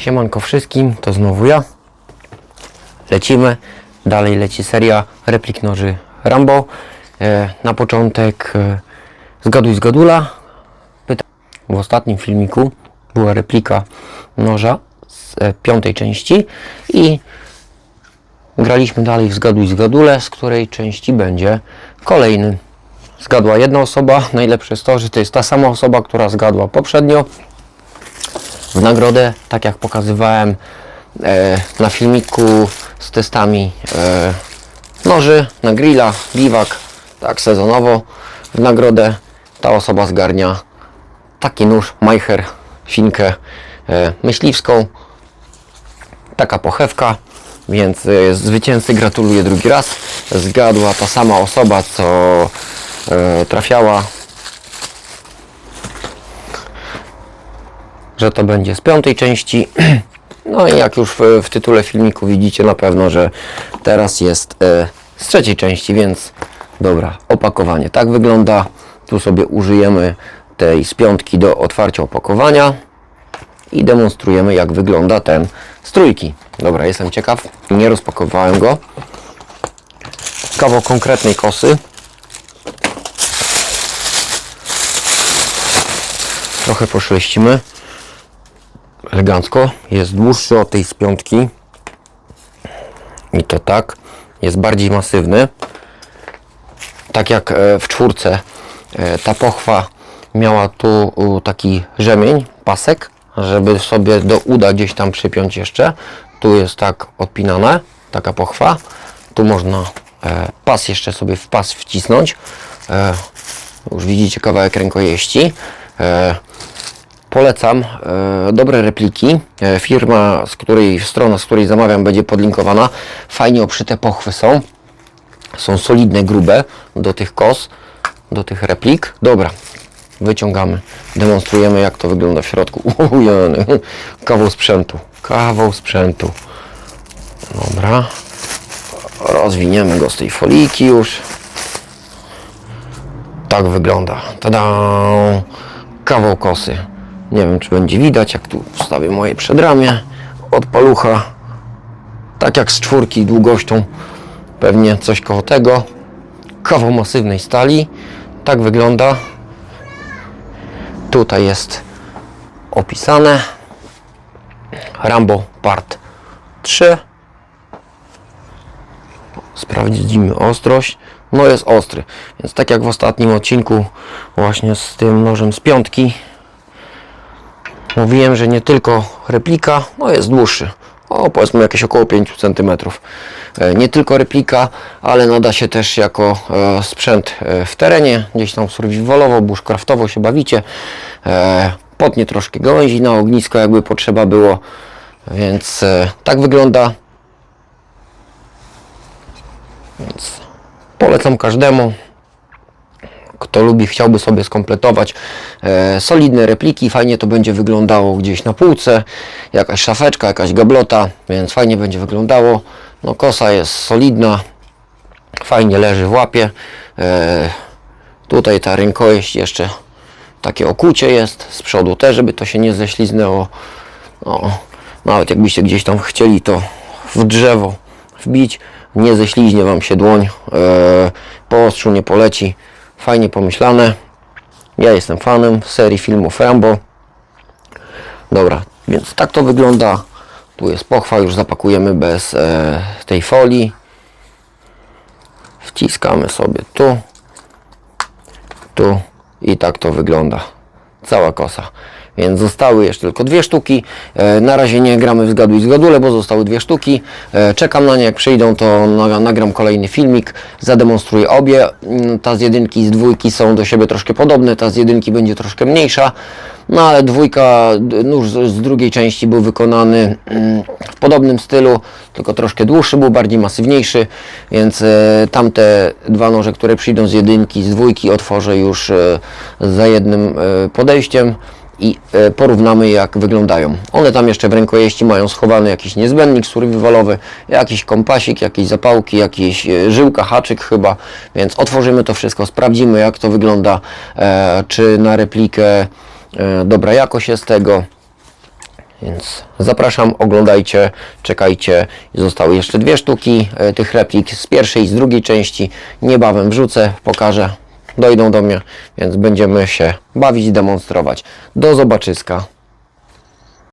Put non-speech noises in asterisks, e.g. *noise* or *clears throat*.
Siemanko wszystkim, to znowu ja. Lecimy. Dalej leci seria replik noży Rambo. E, na początek e, zgaduj zgadula. Pyta w ostatnim filmiku była replika noża z e, piątej części i graliśmy dalej w zgaduj zgadule, z której części będzie kolejny. Zgadła jedna osoba. Najlepsze jest to, że to jest ta sama osoba, która zgadła poprzednio w nagrodę, tak jak pokazywałem e, na filmiku z testami e, noży na grilla, biwak, tak sezonowo. W nagrodę ta osoba zgarnia taki nóż Majcher, finkę e, myśliwską, taka pochewka, więc e, zwycięzcy gratuluję drugi raz. Zgadła ta sama osoba, co e, trafiała że to będzie z piątej części. *clears throat* No i jak już w, w tytule filmiku widzicie na pewno, że teraz jest e, z trzeciej części, więc dobra, opakowanie tak wygląda. Tu sobie użyjemy tej z piątki do otwarcia opakowania i demonstrujemy jak wygląda ten z trójki. Dobra, jestem ciekaw, nie rozpakowałem go. Kawał konkretnej kosy. Trochę poszleścimy elegancko. Jest dłuższy od tej z piątki. I to tak. Jest bardziej masywny. Tak jak e, w czwórce e, ta pochwa miała tu taki rzemień, pasek, żeby sobie do uda gdzieś tam przypiąć jeszcze. Tu jest tak odpinane, taka pochwa. Tu można e, pas jeszcze sobie w pas wcisnąć. Już widzicie kawałek rękojeści. Polecam e, dobre repliki. E, firma, z której strona, z której zamawiam, będzie podlinkowana. Fajnie obszyte pochwy są. Są solidne, grube do tych kos, do tych replik. Dobra, wyciągamy, demonstrujemy jak to wygląda w środku. *laughs* Ujeny. Kawał sprzętu, kawał sprzętu. Dobra, rozwiniemy go z tej foliki już. Tak wygląda. Tada! Kawał kosy. Nie wiem, czy będzie widać, jak tu wstawię moje przedramię od palucha. Tak jak z czwórki długością, pewnie coś koło tego. Kawał masywnej stali. Tak wygląda. Tutaj jest opisane. Rambo Part 3. Sprawdzimy ostrość. No jest ostry, więc tak jak w ostatnim odcinku właśnie z tym nożem z piątki Mówiłem, że nie tylko replika, no jest dłuższy. O, powiedzmy jakieś około 5 cm. Nie tylko replika, ale nada się też jako e, sprzęt e, w terenie, gdzieś tam survivalowo, bushcraftowo się bawicie. E, potnie troszkę gałęzi na ognisko, jakby potrzeba było. Więc e, tak wygląda. Więc polecam każdemu kto lubi, chciałby sobie skompletować e, solidne repliki, fajnie to będzie wyglądało gdzieś na półce, jakaś szafeczka, jakaś gablota, więc fajnie będzie wyglądało. No kosa jest solidna, fajnie leży w łapie. E, tutaj ta rękojeść jeszcze takie okucie jest z przodu też, żeby to się nie ześliznęło. No, nawet jakbyście gdzieś tam chcieli to w drzewo wbić, nie ześliźnie Wam się dłoń, e, po ostrzu nie poleci fajnie pomyślane. Ja jestem fanem serii filmów Rambo. Dobra, więc tak to wygląda. Tu jest pochwa, już zapakujemy bez e, tej folii. Wciskamy sobie tu, tu i tak to wygląda. Cała kosa. Więc zostały jeszcze tylko dwie sztuki. E, na razie nie gramy w zgaduj zgadule, bo zostały dwie sztuki. E, czekam na nie, jak przyjdą to na, nagram kolejny filmik, zademonstruję obie. Mm, Ta z jedynki i z dwójki są do siebie troszkę podobne, ta z jedynki będzie troszkę mniejsza. No ale dwójka, nóż z, z drugiej części był wykonany mm, w podobnym stylu, tylko troszkę dłuższy, był bardziej masywniejszy, więc e, tamte dwa noże, które przyjdą z jedynki, z dwójki otworzę już za jednym podejściem i e, porównamy jak wyglądają. One tam jeszcze w rękojeści mają schowany jakiś niezbędnik survivalowy, jakiś kompasik, jakieś zapałki, jakieś e, żyłka, haczyk chyba, więc otworzymy to wszystko, sprawdzimy jak to wygląda, e, czy na replikę dobra jakość jest tego. Więc zapraszam, oglądajcie, czekajcie. Zostały jeszcze dwie sztuki tych replik z pierwszej i z drugiej części. Niebawem wrzucę, pokażę, dojdą do mnie, więc będziemy się bawić, i demonstrować. Do zobaczyska.